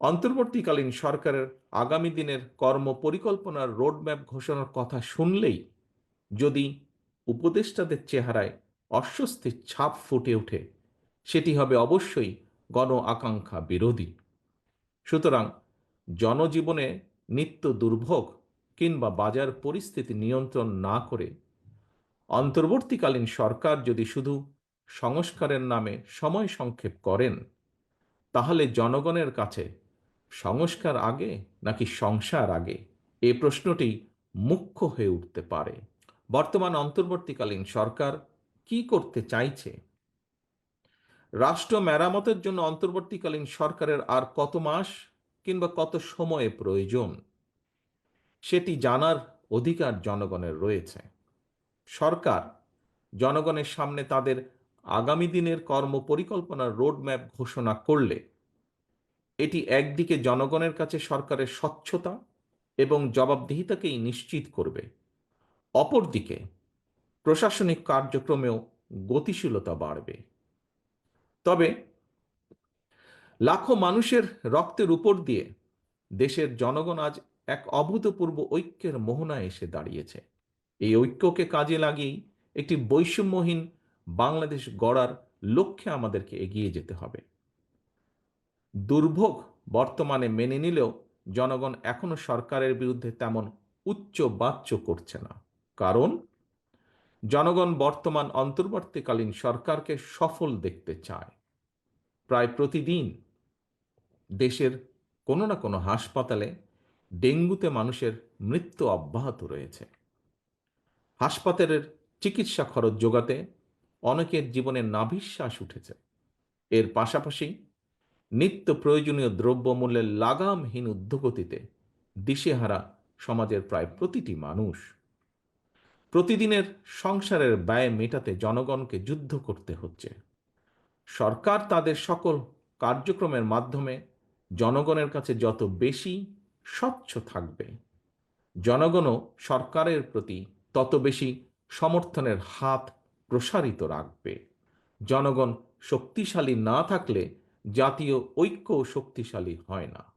অন্তর্বর্তীকালীন সরকারের আগামী দিনের কর্ম পরিকল্পনার রোডম্যাপ ঘোষণার কথা শুনলেই যদি উপদেষ্টাদের চেহারায় অস্বস্তির ছাপ ফুটে ওঠে, সেটি হবে অবশ্যই গণ আকাঙ্ক্ষা বিরোধী। সুতরাং জনজীবনে নিত্য দুর্ভোগ কিংবা বাজার পরিস্থিতি নিয়ন্ত্রণ না করে অন্তর্বর্তীকালীন সরকার যদি শুধু সংস্কারের নামে সময় সংক্ষেপ করেন, তাহলে জনগণের কাছে সংস্কার আগে নাকি সংসার আগে? এ প্রশ্নটি মুখ্য হয়ে উঠতে পারে। বর্তমান অন্তর্বর্তীকালীন সরকার কি করতে চাইছে? রাষ্ট্র মেরামতের জন্য অন্তর্বর্তীকালীন সরকারের আর কত মাস কিংবা কত সময়ে প্রয়োজন? সেটি জানার অধিকার জনগণের রয়েছে। সরকার জনগণের সামনে তাদের আগামী দিনের কর্ম পরিকল্পনার রোডম্যাপ ঘোষণা করলে এটি একদিকে জনগণের কাছে সরকারের স্বচ্ছতা এবং জবাবদিহিতাকেই নিশ্চিত করবে। অপরদিকে, প্রশাসনিক কার্যক্রমেও গতিশীলতা বাড়বে। তবে, লাখো মানুষের রক্তের উপর দিয়ে দেশের জনগণ আজ এক অভূতপূর্ব ঐক্যের মোহনায় এসে দাঁড়িয়েছে। এই ঐক্যকে কাজে লাগিয়েই একটি বৈষম্যহীন বাংলাদেশ গড়ার লক্ষ্যে আমাদেরকে এগিয়ে যেতে হবে। দুর্ভোগ বর্তমানে মেনে নিলেও জনগণ এখনও সরকারের বিরুদ্ধে তেমন উচ্চ বাচ্য করছে না। কারণ জনগণ বর্তমান অন্তর্বর্তীকালীন সরকারকে সফল দেখতে চায়। প্রায় প্রতিদিন দেশের কোনো না কোনো হাসপাতালে ডেঙ্গুতে মানুষের মৃত্যু অব্যাহত রয়েছে। হাসপাতালের চিকিৎসা খরচ যোগাতে অনেকের জীবনে নাভিশ্বাস উঠেছে। এর পাশাপাশি নিত্য প্রয়োজনীয় দ্রব্যমূল্যের লাগামহীন উদ্যোগতিতে দিশেহারা সমাজের প্রায় প্রতিটি মানুষ প্রতিদিনের সংসারের ব্যয় মেটাতে জনগণকে যুদ্ধ করতে হচ্ছে। সরকার তাদের সকল কার্যক্রমের মাধ্যমে জনগণের কাছে যত বেশি স্বচ্ছ থাকবে, জনগণও সরকারের প্রতি তত বেশি সমর্থনের হাত প্রসারিত রাখবে। জনগণ শক্তিশালী না থাকলে জাতীয় ঐক্য শক্তিশালী হয় না।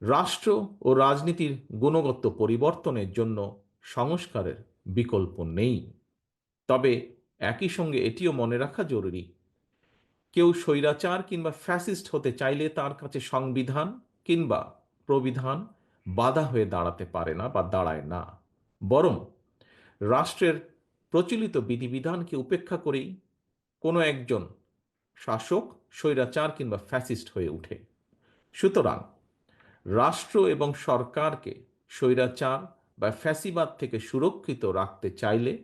রাষ্ট্র ও রাজনীতির গুণগত পরিবর্তনের জন্য সংস্কারের বিকল্প নেই। তবে একই সঙ্গে এটিও মনে রাখা জরুরি, কেউ স্বৈরাচার কিংবা ফ্যাসিস্ট হতে চাইলে তার কাছে সংবিধান কিংবা প্রবিধান বাধা হয়ে দাঁড়াতে পারে না বা দাঁড়ায় না। বরং রাষ্ট্রের প্রচলিত বিধিবিধানকে উপেক্ষা করেই কোনো একজন শাসক, স্বৈরাচার কিংবা ফ্যাসিস্ট হয়ে ওঠে। সুতরাং রাষ্ট্র এবং সরকারকে স্বৈরাচার বা ফ্যাসিবাদ থেকে সুরক্ষিত রাখতে চাইলে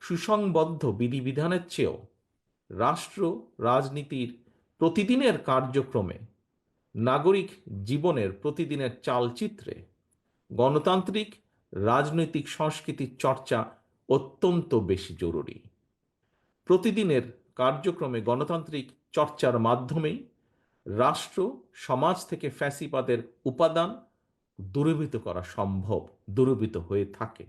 সুসংবদ্ধ বিধিবিধানের চেয়েও রাষ্ট্র, রাজনীতির প্রতিদিনের কার্যক্রমে নাগরিক জীবনের প্রতিদিনের চালচিত্রে গণতান্ত্রিক, রাজনৈতিক সংস্কৃতির চর্চা অত্যন্ত বেশি জরুরি। প্রতিদিনের কার্যক্রমে গণতান্ত্রিক চর্চার মাধ্যমেই রাষ্ট্র, সমাজ থেকে ফ্যাসিপাদের উপাদান দূরীভূত করা সম্ভব দূরীভূত হয়ে থাকে।